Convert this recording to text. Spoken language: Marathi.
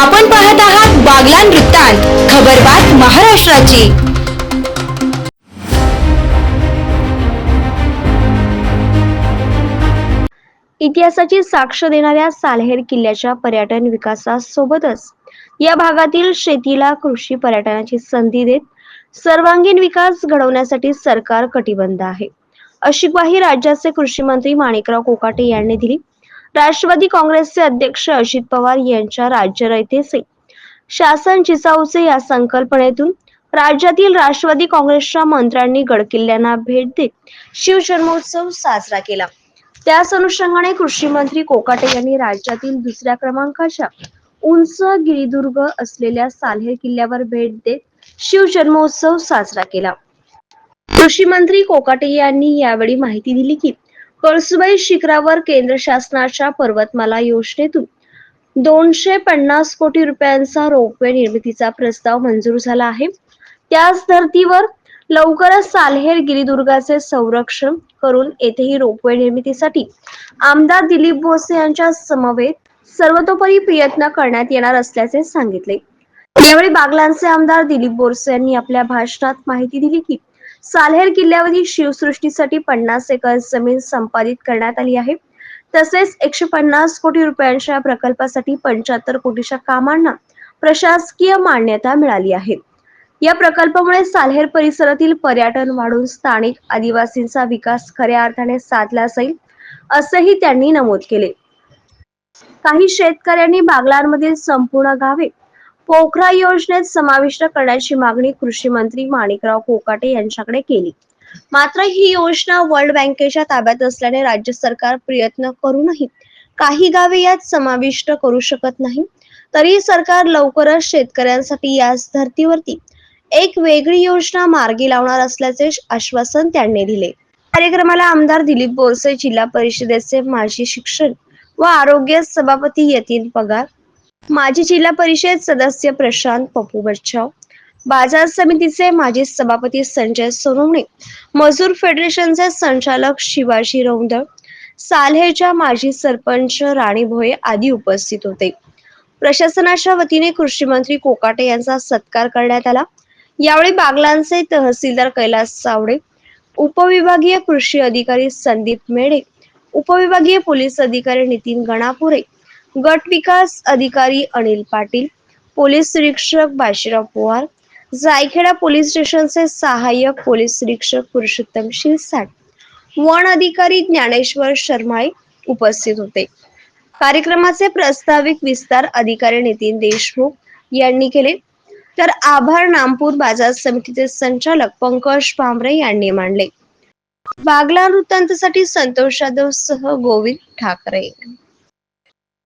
आपण पाहत आहात बागलान वृत्तांत खबरबात महाराष्ट्राची. इतिहासाची साक्ष देणाऱ्या सालहेर किल्ल्याच्या पर्यटन विकासासोबतच या भागातील शेतीला कृषी पर्यटनाची संधी देत सर्वांगीण विकास घडवण्यासाठी सरकार कटिबद्ध आहे. अशी ग्वाही राज्याचे कृषी मंत्री माणिकराव कोकाटे यांनी दिली. राष्ट्रवादी काँग्रेसचे अध्यक्ष अजित पवार यांच्या राज्य रयतेचे शासन जिजाऊचे या संकल्पनेतून राज्यातील राष्ट्रवादी काँग्रेसच्या मंत्र्यांनी गडकिल्ल्यांना भेट देत शिवजन्मोत्सव साजरा केला. त्याच अनुषंगाने कृषी मंत्री कोकाटे यांनी राज्यातील दुसऱ्या क्रमांकाच्या उंच गिरिदुर्ग असलेल्या साल्हेर किल्ल्यावर भेट देत शिवजन्मोत्सव साजरा केला. कृषी मंत्री कोकाटे यांनी यावेळी माहिती दिली की कळसुबाई शिखरावर केंद्र शासनाच्या पर्वतमाला योजनेतून दोनशे पन्नास कोटी रुपयांचा रोपवे निर्मितीचा प्रस्ताव मंजूर झाला आहे. त्याच धर्तीवर लवकरच सालहेर गिरिदुर्गाचे संरक्षण करून येथेही रोपवे निर्मितीसाठी आमदार दिलीप भोसे यांच्या समवेत सर्वतोपरी प्रयत्न करण्यात येणार असल्याचे सांगितले. यावेळी बागलांचे आमदार दिलीप बोरसे यांनी आपल्या भाषणात माहिती दिली की साल्हेर किल्ल्यावरील शिवसृष्टीसाठी पन्नास एकर जमीन संपादित करण्यात आली आहे. तसेच एकशे पन्नास कोटी रुपयांच्या प्रकल्पासाठी पंच्याहत्तर कोटीच्या कामांना प्रशासकीय मान्यता मिळाली आहे. या प्रकल्पामुळे साल्हेर परिसरातील पर्यटन वाढून स्थानिक आदिवासींचा विकास खऱ्या अर्थाने साधला जाईल असंही त्यांनी नमूद केले. काही शेतकऱ्यांनी बागलांमधील संपूर्ण गावे पोखरा योजनेत समाविष्ट करण्याची मागणी कृषी मंत्री माणिकराव कोकाटे यांच्याकडे केली. मात्र ही योजना वर्ल्ड बँकेच्या ताब्यात असल्याने राज्य सरकार प्रयत्न करूनही काही गावे यात समाविष्ट करू शकत नाही. तरी सरकार लवकरच शेतकऱ्यांसाठी याच धर्तीवरती एक वेगळी योजना मार्गी लावणार असल्याचे आश्वासन त्यांनी दिले. कार्यक्रमाला आमदार दिलीप बोरसे जिल्हा परिषदेचे माजी शिक्षण व आरोग्य सभापती यतीन पगार माजी जिल्हा परिषद सदस्य प्रशांत पप्पू बच्चाव बाजार समितीचे माजी सभापती संजय सोनवणे मजूर फेडरेशनचे संचालक शिवाजी रौंदळ साल्हेच्या माजी सरपंच राणी भोये आदी उपस्थित होते. प्रशासनाच्या वतीने कृषी मंत्री कोकाटे यांचा सत्कार करण्यात आला. यावेळी बागलांचे तहसीलदार कैलास सावडे उपविभागीय कृषी अधिकारी संदीप मेढे उपविभागीय पोलीस अधिकारी नितीन गणापुरे गट विकास अधिकारी अनिल पाटील पोलीस निरीक्षक बाजीराव पवार जायखेडा पोलीस स्टेशनचे सहाय्यक पोलीस निरीक्षक पुरुषोत्तम शिरसाट वन अधिकारी ज्ञानेश्वर शर्माळे उपस्थित होते. कार्यक्रमाचे प्रस्ताविक विस्तार अधिकारी नितीन देशमुख यांनी केले. तर आभार नामपूर बाजार समितीचे संचालक पंकज भांबरे यांनी मांडले. बागला वृत्तांतसाठी संतोष जाधव सह गोविंद ठाकरे.